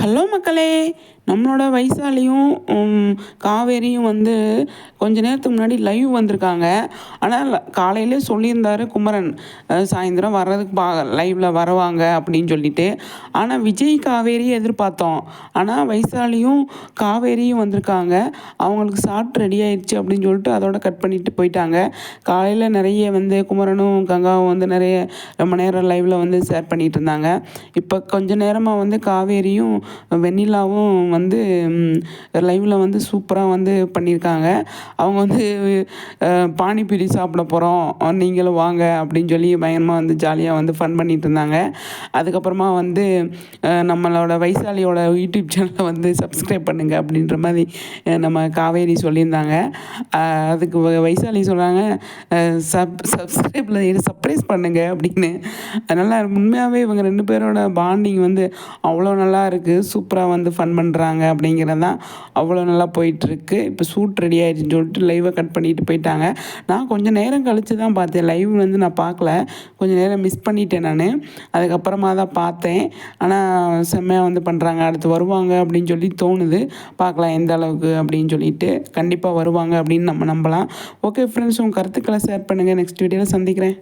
Hello மக்களே. நம்மளோட வைசாலியும் காவேரியும் வந்து கொஞ்ச நேரத்துக்கு முன்னாடி லைவ் வந்திருக்காங்க. ஆனால் காலையிலே சொல்லியிருந்தார் குமரன் சாயந்தரம் வர்றதுக்கு பா லைவில் வருவாங்க அப்படின்னு சொல்லிட்டு. ஆனால் விஜய் காவேரி எதிர்பார்த்தோம். ஆனால் வைசாலியும் காவேரியும் வந்திருக்காங்க. அவங்களுக்கு சாப்பிட்டு ரெடி ஆயிடுச்சு அப்படின்னு சொல்லிட்டு அதோட கட் பண்ணிட்டு போயிட்டாங்க. காலையில் நிறைய வந்து குமரனும் கங்காவும் வந்து நிறைய ரொம்ப நேரம் லைவில் வந்து ஷேர் பண்ணிகிட்டு இருந்தாங்க. இப்போ கொஞ்ச நேரமாக வந்து காவேரியும் வெண்ணிலாவும் வந்து லைவில் வந்து சூப்பராக வந்து பண்ணியிருக்காங்க அவங்க வந்து பானிபூரி சாப்பிட போகிறோம் நீங்களும் வாங்க அப்படின்னு சொல்லி பயங்கரமாக வந்து ஜாலியாக வந்து ஃபன் பண்ணிட்டு இருந்தாங்க. அதுக்கப்புறமா வந்து நம்மளோட வைசாலியோட யூடியூப் சேனலை வந்து சப்ஸ்கிரைப் பண்ணுங்க அப்படின்ற மாதிரி நம்ம காவேரி சொல்லியிருந்தாங்க. அதுக்கு வ- வைசாலி சொல்கிறாங்க சப் சப்ஸ்கிரைப்பில் சர்ப்ரைஸ் பண்ணுங்கள் அப்படின்னு. அதனால் உண்மையாகவே இவங்க ரெண்டு பேரோட பாண்டிங் வந்து அவ்வளோ நல்லா இருக்குது சூப்பராக வந்து ஃபன் பண்ணுறாங்க அப்படிங்கிறது தான் அவ்வளோ நல்லா போயிட்டுருக்கு. இப்போ ஷூட் ரெடி ஆயிடுச்சுன்னு சொல்லிட்டு லைவை கட் பண்ணிட்டு போயிட்டாங்க. நான் கொஞ்சம் நேரம் கழித்து தான் பார்த்தேன். லைவ் வந்து நான் பார்க்கல. கொஞ்சம் நேரம் மிஸ் பண்ணிட்டேன் நான். அதுக்கப்புறமா தான் பார்த்தேன். ஆனால் செம்மையாக வந்து பண்ணுறாங்க அடுத்து வருவாங்க அப்படின்னு சொல்லி தோணுது. பார்க்கலாம் எந்த அளவுக்கு அப்படின்னு சொல்லிட்டு கண்டிப்பாக வருவாங்க அப்படின்னு நம்ம நம்பலாம். ஓகே ஃப்ரெண்ட்ஸ் உங்கள் கருத்துக்களை ஷேர் பண்ணுங்கள் நெக்ஸ்ட் வீடியோவில் சந்திக்கிறேன்.